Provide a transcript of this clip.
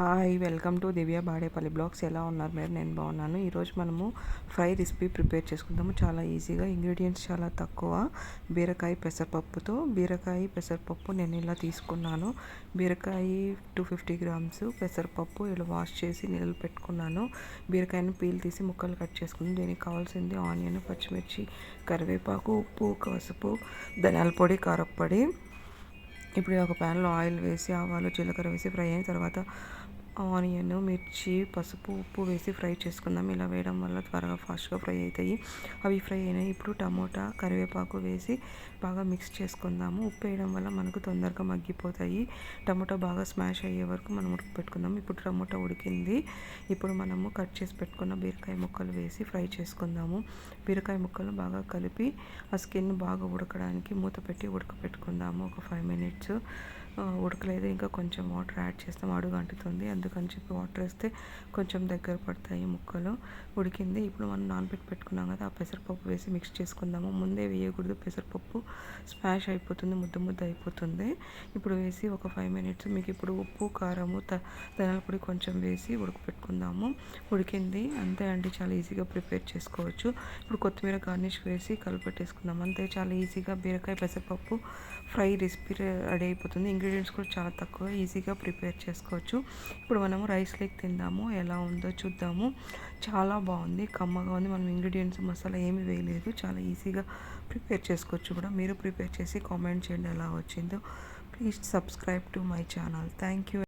Hi welcome to Divya Badepalli blogs. ఎలా ఉన్నారు? మీరు? నేను బాగున్నాను. ఈరోజు మనము ఫ్రై రెసిపీ ప్రిపేర్ చేసుకుందాము. చాలా ఈజీగా. ఇంగ్రీడియంట్స్ చాలా తక్కువ. బీరకాయ పెసరపప్పుతో బీరకాయ పెసరపప్పు నేను ఇలా తీసుకున్నాను. బీరకాయ టూ ఫిఫ్టీ గ్రామ్స్ పెసరపప్పు ఇలా వాష్ చేసి నీళ్ళు పెట్టుకున్నాను. బీరకాయను పీల్ తీసి ముక్కలు కట్ చేసుకుని దీనికి కావాల్సింది ఆనియన్ పచ్చిమిర్చి కరివేపాకు ఉప్పు పసుపు ధనియాల పొడి కారప్పొడి ఇప్పుడు ఒక ప్యాన్లో ఆయిల్ వేసి ఆవాలు జీలకర్ర వేసి ఫ్రై అయిన తర్వాత ఆనియన్ మిర్చి పసుపు ఉప్పు వేసి ఫ్రై చేసుకుందాం. ఇలా వేయడం వల్ల త్వరగా ఫాస్ట్గా ఫ్రై అవుతాయి అవి ఫ్రై అయినాయి. ఇప్పుడు టమోటా కరివేపాకు వేసి బాగా మిక్స్ చేసుకుందాము. ఉప్పు వేయడం వల్ల మనకు తొందరగా మగ్గిపోతాయి. టమోటా బాగా స్మాష్ అయ్యే వరకు మనం ఉడికి పెట్టుకుందాం. ఇప్పుడు టమోటా ఉడికింది. ఇప్పుడు మనము కట్ చేసి పెట్టుకున్న బీరకాయ ముక్కలు వేసి ఫ్రై చేసుకుందాము. బీరకాయ ముక్కలు బాగా కలిపి ఆ స్కిన్ బాగా ఉడకడానికి మూత పెట్టి ఉడకపెట్టుకుందాము. ఒక ఫైవ్ మినిట్స్. ఉడకలేదు. ఇంకా కొంచెం వాటర్ యాడ్ చేస్తాం. అడుగు అంటుతుంది. అందుకని చెప్పి వాటర్ వేస్తే కొంచెం దగ్గర పడతాయి ముక్కలు. ఉడికింది. ఇప్పుడు మనం నానబెట్టి పెట్టుకున్నాం కదా ఆ పెసరపప్పు వేసి మిక్స్ చేసుకుందాము. ముందే వేయకూడదు. పెసరపప్పు స్మాష్ అయిపోతుంది. ముద్ద ముద్ద అయిపోతుంది. ఇప్పుడు వేసి ఒక ఫైవ్ మినిట్స్ మీకు ఇప్పుడు ఉప్పు కారము త ధనాల పొడి కొంచెం వేసి ఉడకపెట్టుకుందాము ఉడికింది. అంతే అండి. చాలా ఈజీగా ప్రిపేర్ చేసుకోవచ్చు. ఇప్పుడు కొత్తిమీర గార్నిష్ వేసి కలిపెట్టేసుకుందాం. అంతే. చాలా ఈజీగా బీరకాయ పెసరపప్పు ఫ్రై రెసిపీ రెడీ అయిపోతుంది. ఇంగ్రీడియంట్స్ కూడా చాలా తక్కువ ఈజీగా ప్రిపేర్ చేసుకోవచ్చు. ఇప్పుడు మనము రైస్ లేక్ తిందాము ఎలా ఉందో చూద్దాము. చాలా బాగుంది కమ్మగా ఉంది. మనం ఇంగ్రీడియంట్స్ మసాలా ఏమి వేయలేదు. చాలా ఈజీగా ప్రిపేర్ చేసుకోవచ్చు కూడా. మీరు ప్రిపేర్ చేసి కామెంట్ చేయండి ఎలా వచ్చిందో. Please subscribe to my channel. Thank you.